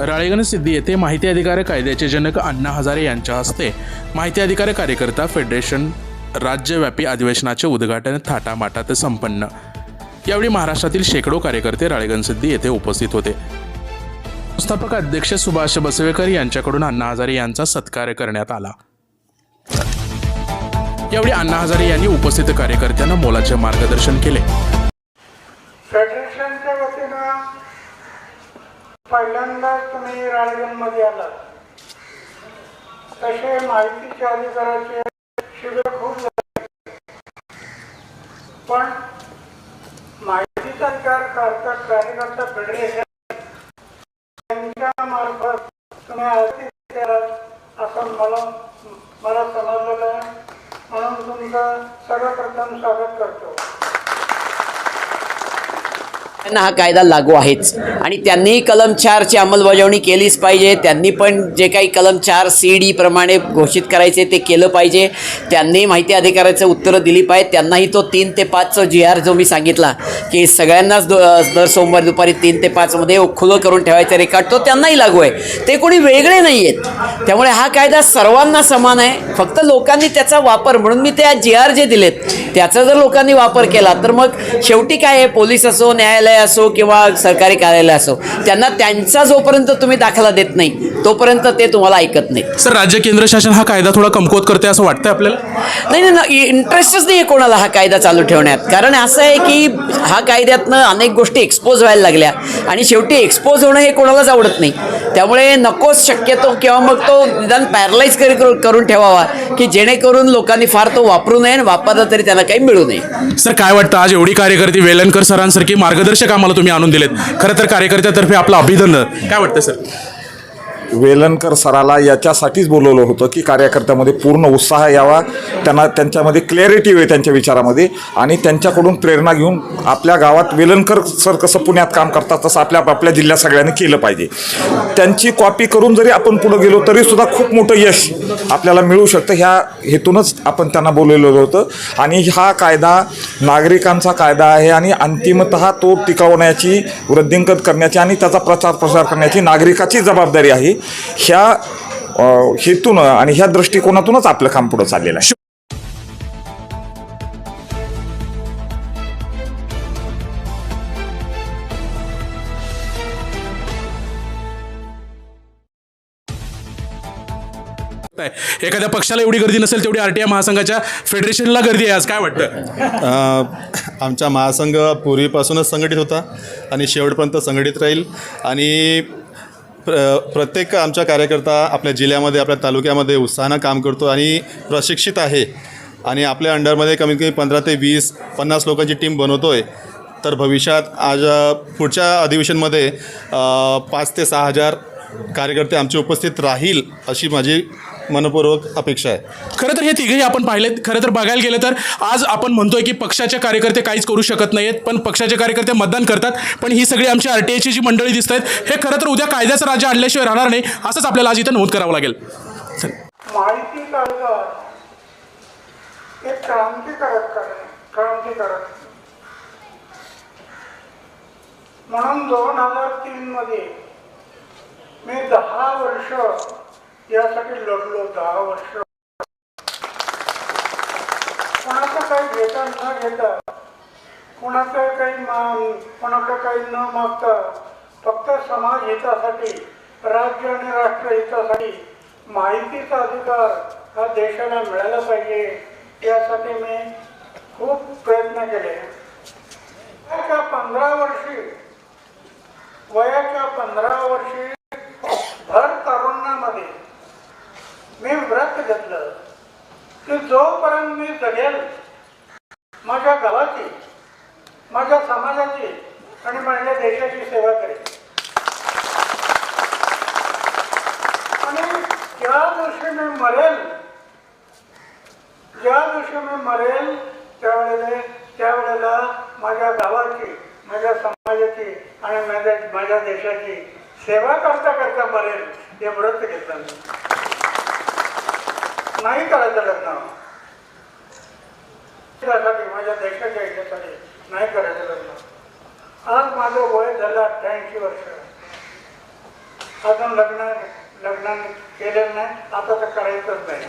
राळेगण सिद्धी येथे माहिती अधिकार कायद्याचे जनक अण्णा हजारे यांच्या हस्ते माहिती अधिकार कार्यकर्ता फेडरेशन राज्यव्यापी अधिवेशनाचे उद्घाटन थाटामाटात संपन्न. यावेळी महाराष्ट्रातील शेकडो कार्यकर्ते राळेगण सिद्धी येथे उपस्थित होते. संस्थापक अध्यक्ष सुभाष बसवेकर यांच्याकडून अण्णा हजारे यांचा सत्कार करण्यात आला. यावेळी अण्णा हजारे यांनी उपस्थित कार्यकर्त्यांना मोलाचे मार्गदर्शन केले. फेडरेशनच्या वतीनं पहिल्यांदाच तुम्ही राळेगणमध्ये आलात. तसे माहितीचे अधिकाराचे शिबिर खूप झाले. पण माहितीचा अधिकार करता कार्यकर्ता फेडरेशन त्यांच्या मार्फत तुम्ही आर्थिक केलात असं मला मला समजलेलं आहे म्हणून तुमचं सर्वप्रथम स्वागत करतो. त्यांना हा कायदा लागू आहेच. आणि त्यांनी कलम चारची अंमलबजावणी केलीच पाहिजे. त्यांनी पण जे काही कलम चार सी डी प्रमाणे घोषित करायचे ते केलं पाहिजे. त्यांनी माहिती अधिकाराचं उत्तरं दिली पाहिजे. त्यांनाही तो तीन ते पाचचा जी आर जो मी सांगितला की सगळ्यांनाच दर सोमवार दुपारी तीन ते पाचमध्ये खुलं करून ठेवायचा रेकॉर्ड तो त्यांनाही लागू आहे. ते कोणी वेगळे नाही आहेत त्यामुळे हा कायदा सर्वांना समान आहे. फक्त लोकांनी त्याचा वापर म्हणून मी त्या जी आर जे दिलेत त्याचा जर लोकांनी वापर केला तर मग शेवटी काय आहे? पोलीस असो न्यायालय असो किंवा सरकारी कार्यालय असो त्यांना त्यांचा जोपर्यंत तुम्ही दाखला देत नाही तोपर्यंत ते तुम्हाला ऐकत नाही. सर राज्य केंद्र शासन हा कायदा थोडा कमकुवत करते असं वाटतंय आपल्याला? नाही नाही, इंटरेस्टच नाही आहे कोणाला हा कायदा चालू ठेवण्यात. कारण असं आहे की हा कायद्यातनं अनेक गोष्टी एक्सपोज व्हायला लागल्या आणि शेवटी एक्सपोज होणं हे कोणालाच आवडत नाही. त्यामुळे नकोच शक्यतो किंवा मग तो निदान पॅरलाईज करी करून ठेवावा की जेणेकरून लोकांनी फार तो वापरू नये आणि वापरला तरी त्यांना काही मिळू नये. सर काय वाटतं? आज एवढी कार्यकर्ती वेलणकर सरांसारखी मार्गदर्शक कामाला तुम्ही आणून दिलेत. खरं तर कार्यकर्त्यातर्फे आपलं अभिनंदन. काय वाटतं सर? वेलणकर सराला याच्यासाठीच बोलवलं होतं की कार्यकर्त्यामध्ये पूर्ण उत्साह यावा त्यांना त्यांच्यामध्ये क्लॅरिटी येईल त्यांच्या विचारामध्ये आणि त्यांच्याकडून प्रेरणा घेऊन आपल्या गावात वेलणकर सर कसं पुण्यात काम करतात तसं आपल्या आपल्या जिल्ह्यात सगळ्यांनी केलं पाहिजे. त्यांची कॉपी करून जरी आपण पुढं गेलो तरीसुद्धा खूप मोठं यश आपल्याला मिळू शकतं. ह्या हेतूनच आपण त्यांना बोलवलेलं होतं. आणि हा कायदा नागरिकांचा कायदा आहे आणि अंतिमत तो टिकवण्याची वृद्धिंगत करण्याची आणि त्याचा प्रचार प्रसार करण्याची नागरिकाची जबाबदारी आहे. ह्या हेतून आणि ह्या दृष्टिकोनातूनच आपलं काम पुढं चाललेलं आहे. एखाद्या पक्षाला एवढी गर्दी नसेल तेवढी आरटीआय महासंघाच्या फेडरेशनला गर्दी आहे आज काय वाटतं? अ, आमचा महासंघ पूर्वीपासूनच संघटित होता आणि शेवटपर्यंत संघटित राहील. आणि प्रत्येक आमच्या कार्यकर्ता आपल्या जिल्ह्यामध्ये आपल्या तालुक्यामध्ये उत्साहानं काम करतो आणि प्रशिक्षित आहे. आणि आपल्या अंडरमध्ये कमीत कमी पंधरा ते वीस पन्नास लोकांची टीम बनवतो आहे तर भविष्यात आज पुढच्या अधिवेशनमध्ये पाच ते सहा हजार कार्यकर्ते आमचे उपस्थित राहील अशी माझी मनपूर्वक अपेक्षा आहे. खरं तर हे तिघेही आपण पाहिलेत. खरं तर बघायला गेलं तर आज आपण म्हणतोय की पक्षाचे कार्यकर्ते काहीच करू शकत नाहीत पण पक्षाचे कार्यकर्ते मतदान करतात. पण ही सगळी आमची आरटीआयची जी मंडळी दिसत आहेत हे खरं तर उद्या कायद्याचं राज्य आणल्याशिवाय राहणार नाही असंच आपल्याला आज इथं नोंद करावं लागेल. माहिती क्रांतिकारक क्रांतिकारक. म्हणून दोन हजार तीन मध्ये मी दहा वर्ष यासाठी लढलो दहा वर्ष. कोणाचं काही घेता न घेता कोणाचं काही मान कोणाकडे काही न मागता फक्त समाज हितासाठी राज्य आणि राष्ट्र हितासाठी माहितीचा अधिकार हा देशाला मिळाला पाहिजे. यासाठी मी खूप प्रयत्न केले. वयाच्या पंधरा वर्षी वयाच्या पंधरा वर्षी भर तरुणामध्ये मी व्रत घेतलं की जोपर्यंत मी घडेल माझ्या गावाची माझ्या समाजाची आणि माझ्या देशाची सेवा करेल. आणि ज्या दिवशी मी मरेल ज्या दिवशी मी मरेल त्यावेळेला त्यावेळेला माझ्या गावाची माझ्या समाजाची आणि माझ्या माझ्या देशाची सेवा करता करता मरेल हे व्रत घेतलं मी. नाही करायचं लग्न. त्यासाठी माझ्या देशाच्या हितासाठी नाही करायचं लग्न. आज माझं वय झालं अठ्ठ्याऐंशी वर्ष. अजून लग्न लग्न केलेलं नाही आता तर करायचंच नाही.